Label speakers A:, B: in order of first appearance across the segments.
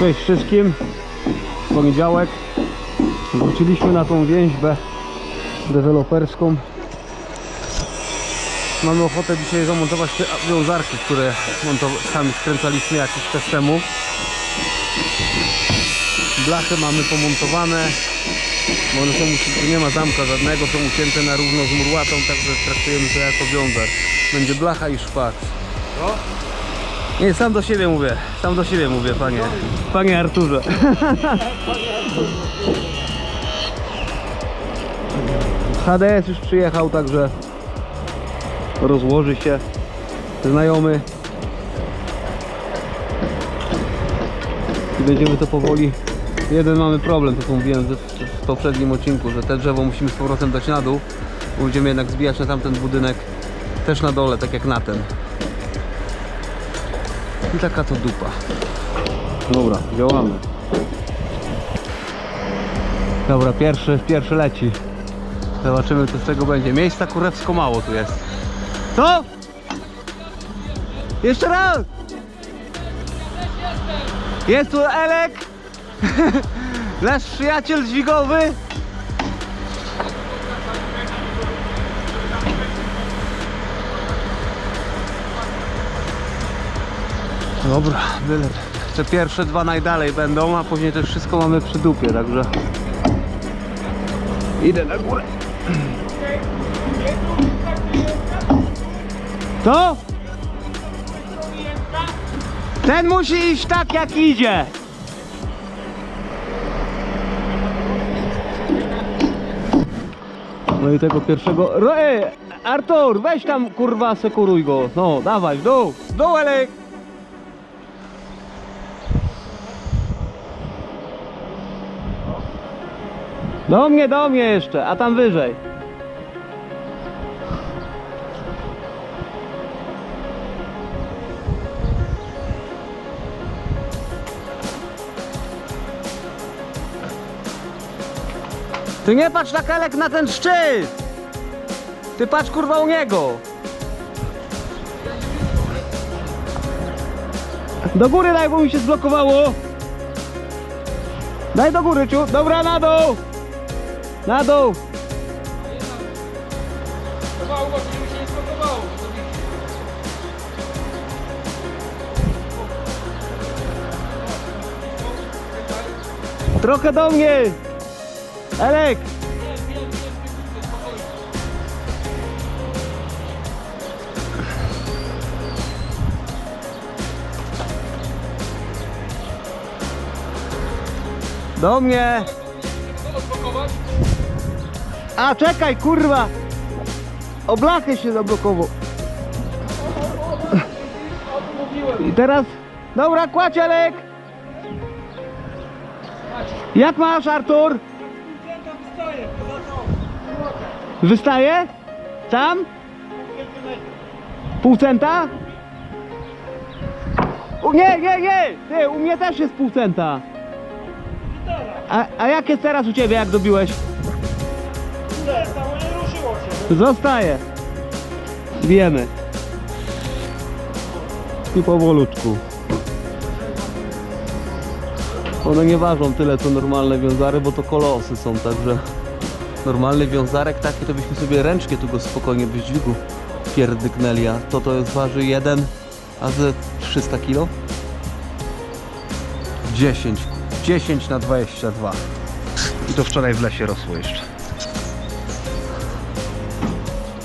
A: Cześć wszystkim. Poniedziałek. Wróciliśmy na tą więźbę deweloperską. Mamy ochotę dzisiaj zamontować te wiązarki, które sami skręcaliśmy jakiś czas temu. Blachy mamy pomontowane. Bo one są, nie ma zamka żadnego, są ucięte na równo z murłatą, także traktujemy to jako wiązar. Będzie blacha i szpak. Nie, sam do siebie mówię. Sam do siebie mówię, panie. Panie Arturze. HDS już przyjechał, także rozłoży się. Znajomy. I będziemy to powoli. Jeden mamy problem, to co mówiłem w- poprzednim odcinku, że te drzewo musimy z powrotem dać na dół. bo Będziemy jednak zbijać na tamten budynek też na dole, tak jak na ten. I taka to dupa. Dobra, działamy. Dobra, pierwszy, pierwszy leci. Zobaczymy co z tego będzie. Miejsca kurewsko mało tu jest. Co? Jeszcze raz! Jest tu Elek! Nasz przyjaciel dźwigowy! Dobra, byle. Te pierwsze dwa najdalej będą, a później też wszystko mamy przy dupie, także idę na górę. To? Ten musi iść tak jak idzie. No i tego pierwszego. Ej, Artur, weź tam kurwa sekuruj go. No, dawaj, w dół. W. Do mnie, do mnie jeszcze, a tam wyżej. Ty nie patrz na kalek na ten szczyt! Ty patrz kurwa u niego! Do góry daj, bo mi się zblokowało! Daj do góry, ciu! Dobra, na dół! Na dół!
B: Nie.
A: Trochę do mnie! Elek! Do mnie! A czekaj, kurwa! O blachę się zablokował. I teraz... Dobra, kładź Elek! Jak masz, Artur? Wystaje? Tam? Pół centa? U, nie, nie, nie! Ty, u mnie też jest pół centa. A, a jak jest teraz u ciebie, jak dobiłeś? Zostaje. Wiemy. I powolutku. One nie ważą tyle co normalne wiązary, bo to kolosy są, także normalny wiązarek taki to byśmy sobie ręcznie tu go spokojnie bez dźwigu pierdyknęli, a to to jest waży 1, a ze 300 kg? 10, 10 na 22. I to wczoraj w lesie rosło jeszcze.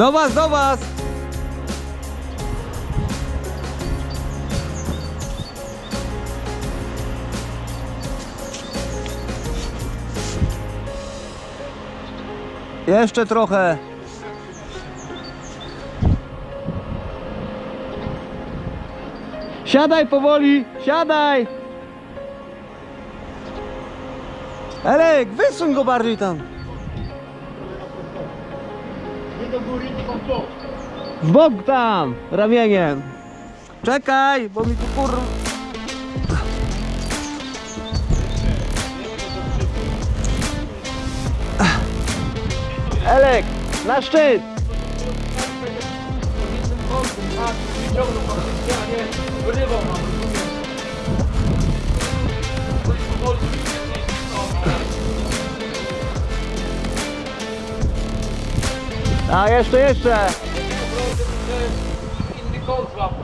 A: Do was, do was! Jeszcze trochę. Siadaj powoli, siadaj! Elek, wysuń go bardziej tam.
B: Do góry, tylko w bok.
A: W bok tam, ramieniem. Czekaj, bo mi tu kur... Elek, na szczyt!
B: Wyciągnął a nie wyrywał mam.
A: A jeszcze, jeszcze.
B: Inny kąt złapać.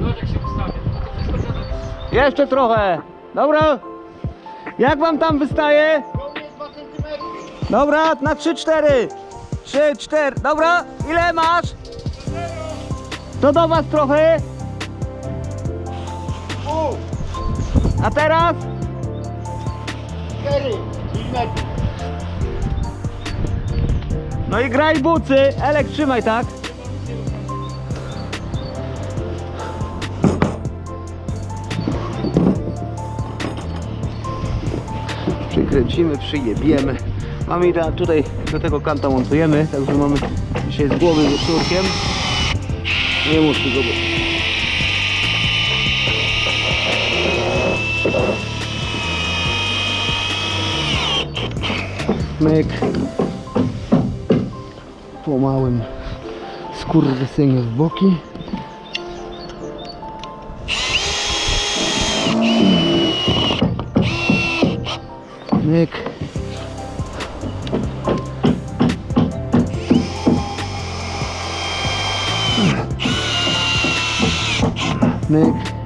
B: Zobacz jak się ustawia. To wszystko trzeba zrobić.
A: Jeszcze trochę. Dobra. Jak wam tam wystaje? Dobra, na 3, 4. 3, 4. Dobra, ile masz? To do was trochę. A teraz?
B: 4 mm.
A: No i graj bucy. Elek, trzymaj, tak? Przykręcimy, przyjebiemy. Mamy ide- tutaj do tego kanta montujemy, także mamy dzisiaj z głowy wieczórkiem. Nie musi go być. Myk po małym skurwysynie w boki. Myk. Myk.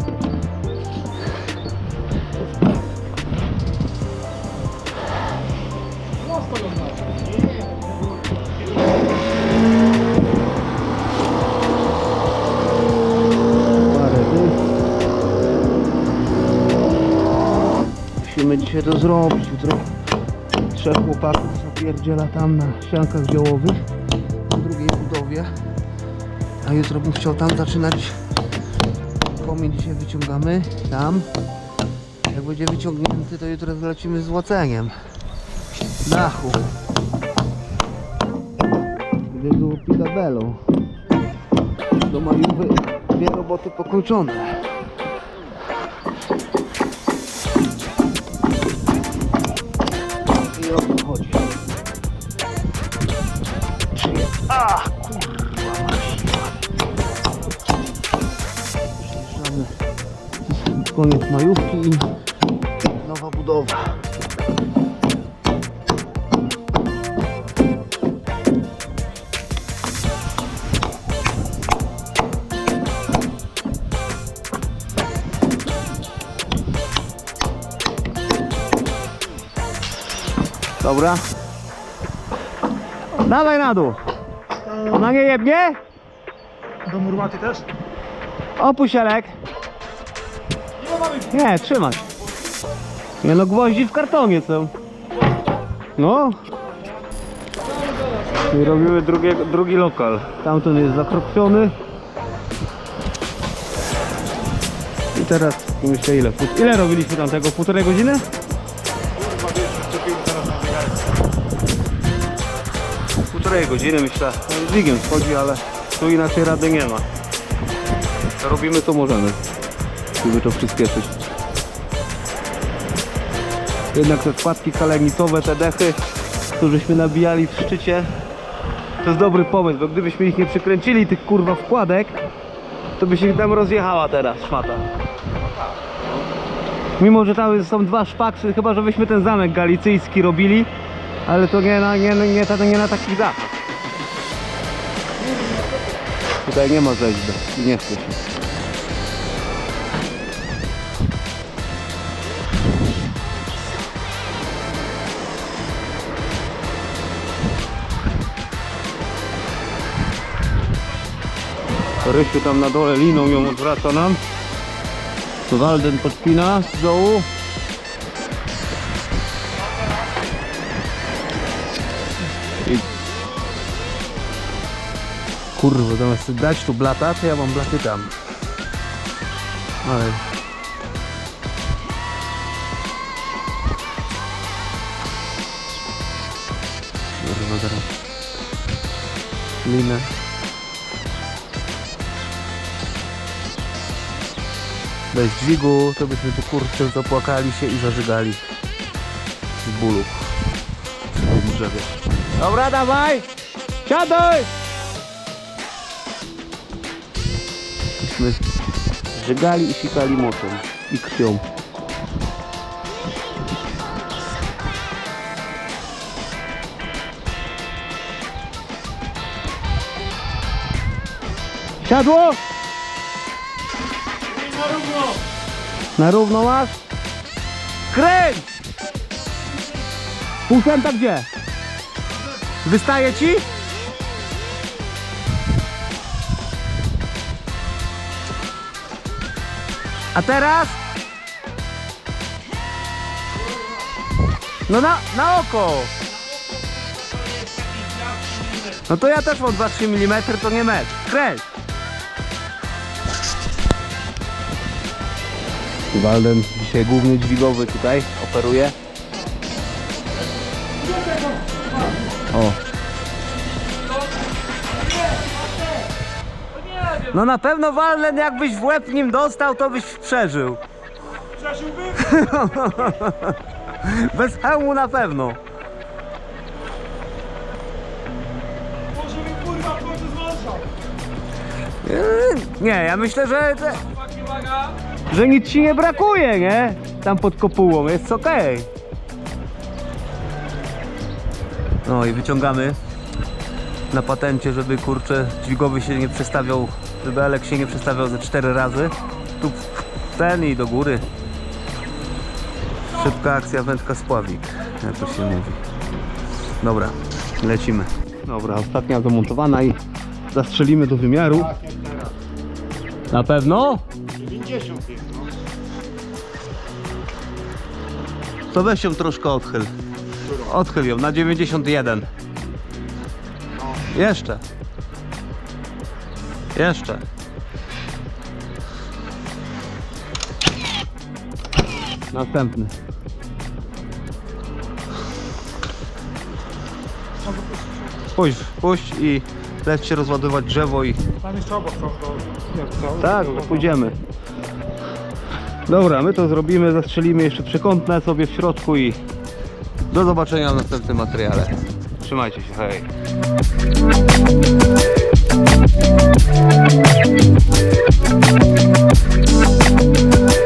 A: Musimy dzisiaj to zrobić. Jutro trzech chłopaków zapierdziela tam na ściankach działowych na drugiej budowie. A jutro bym chciał tam zaczynać. Komin dzisiaj wyciągamy tam. Jak będzie wyciągnięty, to jutro zlecimy z łaceniem dachu. Gdy było pidabelą. Do majówy dwie roboty pokończone. O to chodzi. A, kurwa. Koniec majówki i nowa budowa. Dobra. Dawaj na dół. Na nie jebnie?
B: Do murłaty też?
A: Opuść Elek. Nie, trzymaj. Nie no, gwoździ w kartonie są. No. I robimy drugie, drugi lokal. Tamten jest zakropiony. I teraz myślę ile? Ile robiliśmy tamtego? Półtorej godziny? Półtorej godziny myślę. Z Wigiem schodzi, ale tu inaczej rady nie ma. Co robimy to możemy. Żeby to przyspieszyć. Jednak te składki kalenicowe, te dechy, tu żeśmy nabijali w szczycie, to jest dobry pomysł, bo gdybyśmy ich nie przykręcili, tych kurwa wkładek, to by się tam rozjechała teraz szmata. Mimo, że tam są dwa szpaksy, chyba, że byśmy ten zamek galicyjski robili, ale to nie na, nie, nie, nie, nie na takich dachach. Tutaj nie ma i nie chce się. Rysiu tam na dole liną ją odwraca nam. Walden podpina z dołu. Kurwa, zamiast dać tu blata, to ja mam blaty tam. Ale... Kurwa, zaraz. Linę. Bez dźwigu to byśmy tu kurczę zapłakali się i zażygali z bólu przy tym drzewie. Dobra, dawaj! Siadaj! żeśmy i sikali mocą i krwią. Siadło?
B: Na równo.
A: Na równo masz? Kręć! Pół gdzie? Wystaje ci? A teraz? No na, na oko! No to ja też mam 2-3 mm, to nie metr. Kręć! Walden dzisiaj główny dźwigowy tutaj operuje. No na pewno Walden jakbyś w łeb nim dostał, to byś przeżył.
B: Przeżyłbym?
A: Bez hełmu na pewno.
B: Może kurwa w końcu
A: Nie, ja myślę, że, że nic ci nie brakuje, nie? Tam pod kopułą, jest okej. No i wyciągamy na patencie, żeby kurczę dźwigowy się nie przestawiał, żeby Elek się nie przestawiał ze cztery razy. Tu ten i do góry. Szybka akcja, wędka spławik, jak to się mówi. Dobra, lecimy. Dobra, ostatnia zamontowana i zastrzelimy do wymiaru. Na pewno?
C: 50 jest, no.
A: To weź ją troszkę odchyl. Odchyl ją na 91. Jeszcze. Jeszcze. Następny. Puść, puść i leć się rozładować drzewo i
B: Tam jeszcze obok są to...
A: Tak, to pójdziemy. Dobra, my to zrobimy, zastrzelimy jeszcze przekątne sobie w środku i do zobaczenia w następnym materiale. Trzymajcie się, hej. Thank you.